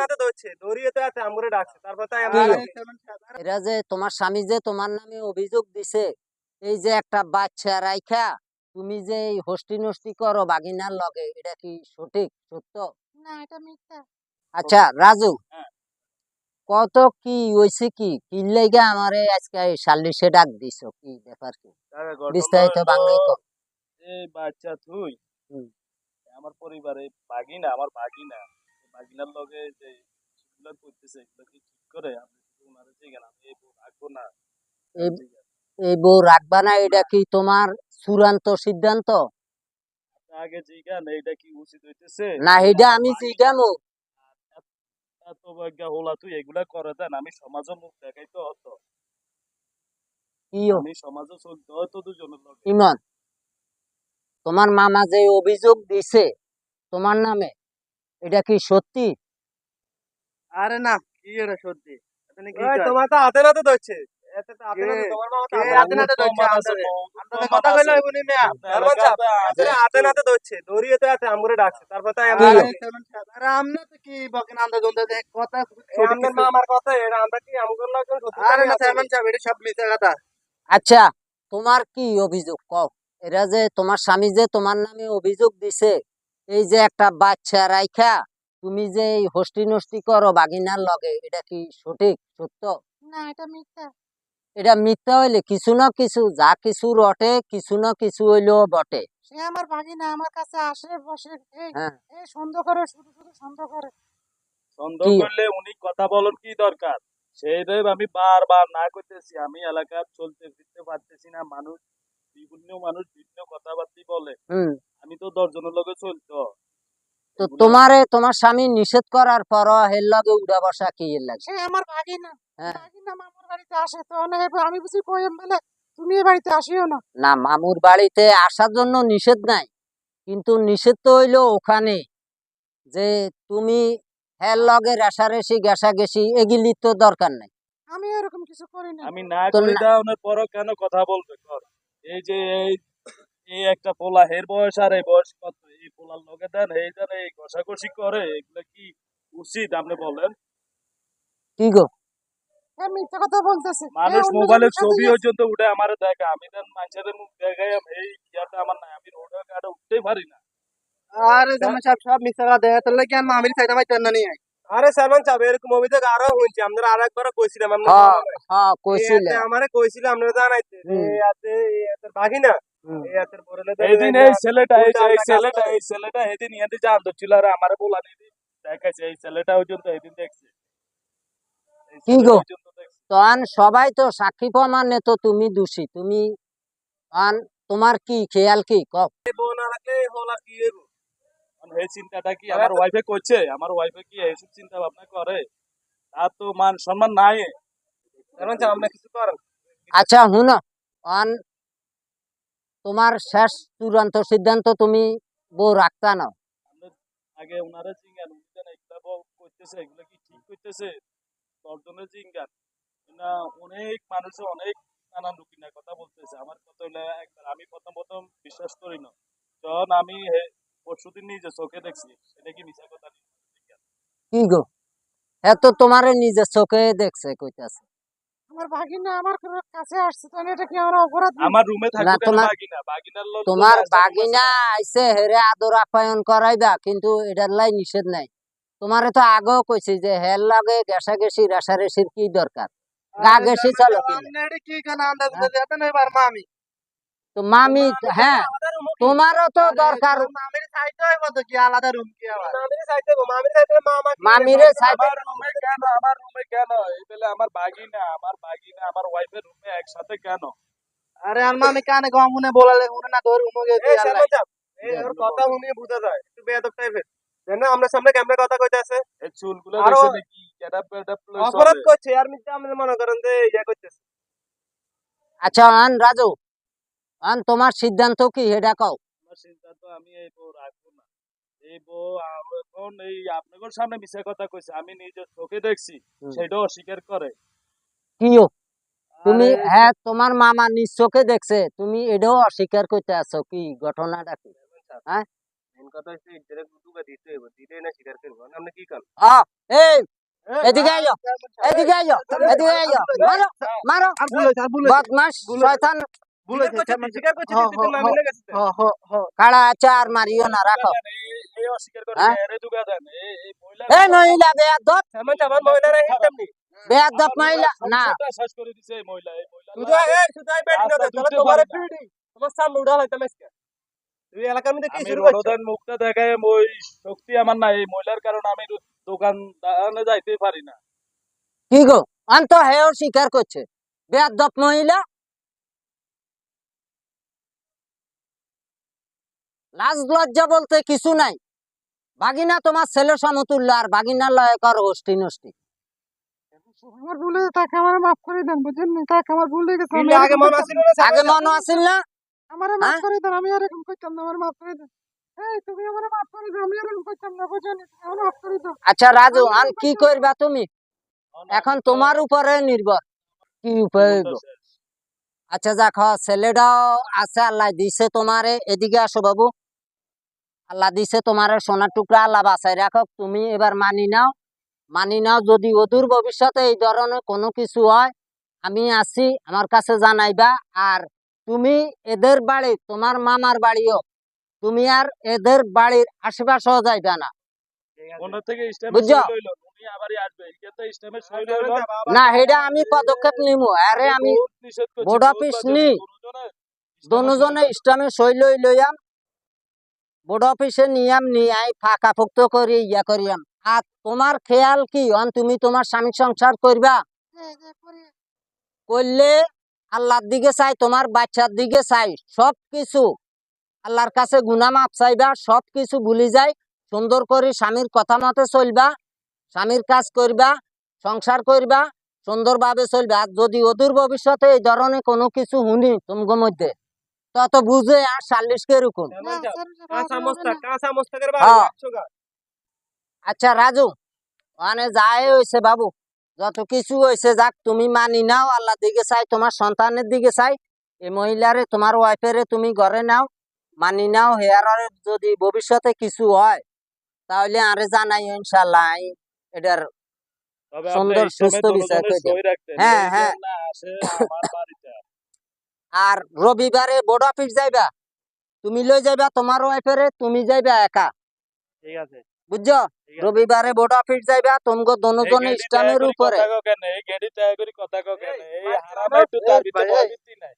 হাতে ধরছে ধরিয়ে তো আছে আমগুলো ডাকছে তারপর তাই আমরা এরা যে তোমার স্বামী যে তোমার নামে অভিযোগ দিছে এই যে একটা বাচ্চা রাইখা তুমি যে এই হস্তি নষ্টি করো বাগিনার লগে এটা কি সঠিক সত্য? না এটা মিথ্যা। আচ্ছা রাজু হ্যাঁ। কত কি হইছে কি? কি লাইগা আমারে আজকে সাল্লিশে ডাক দিছো? কি ব্যাপার কি? বিস্তারিত বাংলায় কও। এই বাচ্চা তুই আমার পরিবারে বাগিনা আমার বাগিনা বাগিনার লগে যে করতেছে এগুলো কি ঠিক করে? আপনি শুধু ওনারে জিজ্ঞান আমি এই বউ রাখব না? এই- বউ রাখবা না এটা কি তোমার চূড়ান্ত সিদ্ধান্ত? আগে জিজ্ঞান এইটা কি উচিত হইতেছে? না এটা আমি জিজ্ঞামু এত বজ্ঞা হোলা তুই এগুলা করে দেন আমি সমাজে মুখ দেখাই তো হতো? আমি সমাজে চলতে হতো দুজনের লগে। ইমন তোমার মামা যে অভিযোগ দিছে তোমার নামে? এটা কি সত্যি? আরে না কি এটা সত্যি? তোমার তো হাতে নাতে ধরছে। আচ্ছা তোমার কি অভিযোগ? কও। এরা যে তোমার স্বামী যে তোমার নামে অভিযোগ দিছে এই যে একটা বাচ্চা রাইখা তুমি যে এই হস্তি নষ্টি করো বাগিনার লগে এটা কি সঠিক সত্য? না এটা মিথ্যা। এটা মিথ্যা হইলে কিছু না কিছু যা কিছু রটে কিছু না কিছু হইলেও বটে। সে আমার ভাগিনা আমার কাছে আসে বসে এই হ্যাঁ। এই সন্দেহ করে শুধু শুধু সন্দেহ করে। সন্দেহ কি? করলে উনি কথা বলার কি দরকার? সেইটাই আমি বারবার না করতেছি আমি এলাকার চলতে ফিরতে পারতেছি না মানুষ বিভিন্ন মানুষ বিভিন্ন কথাবার্তা বলে। হুম। আমি তো দশজনের লগে চলতো তো তোমারে তোমার স্বামী নিষেধ করার পর হের লগে উড়া বসা কি এর লাগে? সে আমার ভাগিনা। হ্যাঁ। ভাগিনা মামার বাড়িতে আসে তো না আমি বুঝি কইম বলে তুমি এই বাড়িতে আসিও না। না মামুর বাড়িতে আসার জন্য নিষেধ নাই কিন্তু নিষেধ তো হইল ওখানে যে তুমি হের লগে রেশারেশি গেছি এগুলি তো দরকার নাই। আমি এরকম কিছু করি না আমি না করে না- দেওয়ার পরও কেন কথা বলবে কর। এই যে এই এই একটা পোলা হের বয়স আর এই বয়স কত? এই পোলার লগে দেন এই দেন এই ঘষাঘষি করে এগুলো কি উচিত আপনি বলেন? কি গো? মিথ্যা কথা বলতেছে। মানুষ মোবাইলে ছবি পর্যন্ত উঠে আমার দেখা আমি দেন মানুষের মুখ দেখাই এই ইয়াটা আমার নাই আমি রোডে গাড়ি উঠতেই পারি না। আরে সালমান সাহেব সব মিথ্যা কথা দেয় তাহলে কি আমি পাইতেন না নিয়ে আরে সালমান সাহেব এরকম অভিযোগ আরও হয়েছে আমরা আর একবার কইছিলাম আমরা হ্যাঁ হ্যাঁ কইছিলে আমারে কইছিল আমরা জানাইতে। যে হুম। এই এই ছেলেটা এই এই ছেলেটা এই ছেলেটা এদিন ছিল আর আমার বলা নেই দেখাইছে এই ছেলেটা পর্যন্ত এদিন দেখছে কি গো? তখন সবাই তো সাক্ষী প্রমাণে তো তুমি দোষী তুমি আন তোমার কি খেয়াল কি কক এই চিন্তাটা কি আমার ওয়াইফে করছে আমার ওয়াইফে কি এইসব চিন্তা ভাবনা করে তার তো মান সম্মান নাই আপনি কিছু করেন আচ্ছা হুন আন তোমার শেষ চূড়ান্ত সিদ্ধান্ত তুমি বউ রাখতা না। আমরা আগে ওনারা জিঙ্গান উনি এগুলা বল- করতেছে এগুলো কি ঠিক করতেছে দশজনের জিঙ্গান না অনেক মানুষে অনেক নানান রুকিনা কথা বলতেছে। আমার কথা একবার আমি প্রথম প্রথম বিশ্বাস করি না। যখন আমি পরশুদিন নিজে চোখে দেখছি এটা কি মিশা কথা? কি গো? হ্যাঁ তো তোমারে নিজের চোখে দেখছে কইতাছে। আমার ভাগিনা আমার কাছে আসছে তো এটা কি আমার অপরাধ? আমার রুমে থাকবে তোমার- বাগিনা? আইসে লোক তোমার বাগিনা আইছে হেরে আদর আপ্যায়ন করাইবা কিন্তু এটার লাই নিষেধ নাই। তোমারে তো আগেও কইছি যে হের লাগে গেসা গেছি রেশারেশির কি দরকার? গা গেছি চলো কি আন্দাজ করে যেতে নই পারমা আমি। তো মামি হ্যাঁ তোমারও তো দরকার। মামির চাইতে হইব তো কি? আলাদা রুম কি আবার? মামির চাইতে হইব। মামির চাইতে মামা মামিরে আমার রুমে আমার রুমে কেন? এই বেলে আমার বাগিনা আমার বাগিনা আমার ওয়াইফের রুমে একসাথে কেন? আরে আর মামি কানে গম বলালে শুনে না ধর উমো গেছি ওর কথা শুনে বুঝা যায়। একটু বেয়াদব টাইপের জান না আমরা সামনে ক্যামেরা কথা কইতাছে। এই চুলগুলো দেখছে নাকি? গেটআপ গেটআপ অপরাধ করছে। আর মিথ্যা আমরা মনে করেন যে ইয়া করতেছে। আচ্ছা আন রাজু। আন তোমার সিদ্ধান্ত কি? এটা কও। আমার সিদ্ধান্ত আমি এই বউ রাখব না। এই বউ এখন এই আপনাদের সামনে মিশা কথা কইছে আমি নিজের চোখে দেখছি হুম। সেটাও অস্বীকার করে। কিও? তুমি হ্যাঁ তোমার মামা নিজ চোখে দেখছে তুমি এটাও অস্বীকার করতে আছো কি ঘটনাটা কি? হ্যাঁ? মেন এই এদিকে এদিকে মারো মারো বদমাস শয়তান। ভুল হয়েছে স্বীকার করছে তুই তো মামিনে গেছে কাড়া আছে আর মারিও না রাখো। এই- হ্যাঁ? মহিলা বেয়াদব। বেয়াদব না। আচ্ছা, আমি শক্তি নাই আমি দোকান দানে যাইতেই পারি না। কি গো? অন্ত হেও স্বীকার করছে। বেয়াদব মহিলা লাজ লজ্জা বলতে কিছু নাই। বাগিনা তোমার ছেলে সমতুল্য আর বাগিনা লয় কর হোস্টি নষ্টি। আমার ভুলে তাকে আমার মাফ করে দেন বুঝেন তাকে আমার ভুল গেছে আগে মন আসিল না আগে মনে আসিল না? আমার মাফ হ্যাঁ? করে দেন আমি এরকম করতাম না আমার মাফ করে দেন। এই তুমি আমার মাফ করে দাও আমি এরকম করতাম না বুঝেন আমার মাফ করে দাও। আচ্ছা রাজু আন কি করবা তুমি? এখন তোমার উপরে নির্ভর। কি উপায়? আচ্ছা দেখো ছেলেটাও আছে আল্লাহ দিছে তোমারে। এদিকে আসো বাবু। আল্লাহ দিছে তোমারে সোনার টুকরা আল্লাহ বাঁচাই রাখো তুমি এবার মানি নাও মানি নাও যদি অদূর ভবিষ্যতে এই ধরনের কোনো কিছু হয় আমি আছি আমার কাছে জানাইবা। আর তুমি এদের বাড়ি তোমার মামার বাড়িও তুমি আর এদের বাড়ির আশেপাশেও যাইবা না। লইল না এটা আমি পদক্ষেপ নিমু। আরে আমি বোর্ড অফিস নি। দুজনে। সই লই লইয়াম। বোর্ড অফিসে নিয়াম নিয়াই ফাঁকা ফুক্ত করি, ইয়া করিয়াম আর তোমার খেয়াল কি, অন, তুমি তোমার স্বামী সংসার করবা? করলে আল্লাহর দিকে চাই, তোমার বাচ্চার দিকে চাই, সব কিছু। আল্লাহর কাছে গুনা মাপ চাইবা, সব কিছু ভুলি যাই, সুন্দর করে স্বামীর কথা মতে চলবা, স্বামীর কাজ করবা, সংসার করবা, সুন্দরভাবে চলবা। আর যদি অদূর ভবিষ্যতে এই ধরনের কোনো কিছু শুনি, তোমার মধ্যে তত বুঝে আর চাল্লিশ কে রকম না স্যার কাঁচা মস্তা কাঁচা মস্তা করে। বাড়ি আচ্ছা রাজু মানে যাই হয়েছে বাবু। যত কিছু হয়েছে যাক তুমি মানি নাও আল্লাহ দিকে চাই তোমার সন্তানের দিকে চাই। এই মহিলারে তোমার ওয়াইফেরে তুমি ঘরে নাও। মানি নাও হেয়ার যদি ভবিষ্যতে কিছু হয় তাহলে আরে জানাই ইনশাল্লাহ এটার সুন্দর, সুস্থ বিচার হ্যাঁ, হ্যাঁ। না আসে আমার বাড়িতে। আর রবিবারে বোর্ড অফিস যাইবা তুমি লই যাইবা তোমার ওয়াইফেরে তুমি যাইবা একা ঠিক আছে বুঝছ রবিবারে বোর্ড অফিস যাইবা তোমাকে এই দনুজনে করি উপরে কথা কেন? এই গেডি তাই করি কথা কেন? এই হারাম একটু তার ভিতরে নাই।